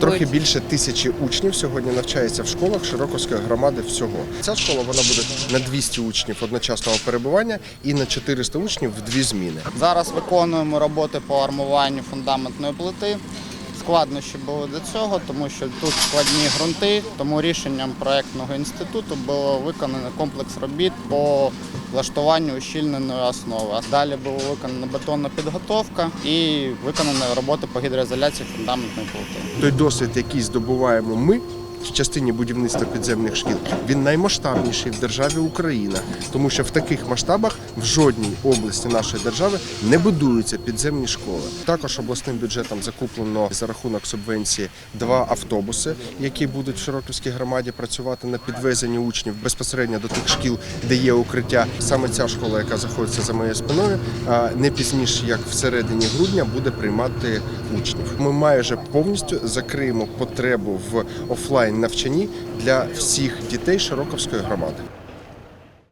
Трохи більше тисячі учнів сьогодні навчається в школах Широковської громади всього. Ця школа вона буде на 200 учнів одночасного перебування і на 400 учнів в дві зміни. Зараз виконуємо роботи по армуванню фундаментної плити. Складнощі були до цього, тому що тут складні ґрунти, тому рішенням проєктного інституту було виконано комплекс робіт по влаштуванню ущільненої основи. А далі була виконана бетонна підготовка і виконана роботи по гідроізоляції фундаментної плити. Той досвід, який здобуваємо ми. В частині будівництва підземних шкіл він наймасштабніший в державі Україна, тому що в таких масштабах в жодній області нашої держави не будуються підземні школи. Також обласним бюджетом закуплено за рахунок субвенції два автобуси, які будуть в Широківській громаді працювати на підвезенні учнів безпосередньо до тих шкіл, де є укриття. Саме ця школа, яка знаходиться за моєю спиною, не пізніше як в середині грудня буде приймати учнів. Ми майже повністю закриємо потребу в офлайн навчанні для всіх дітей Широковської громади.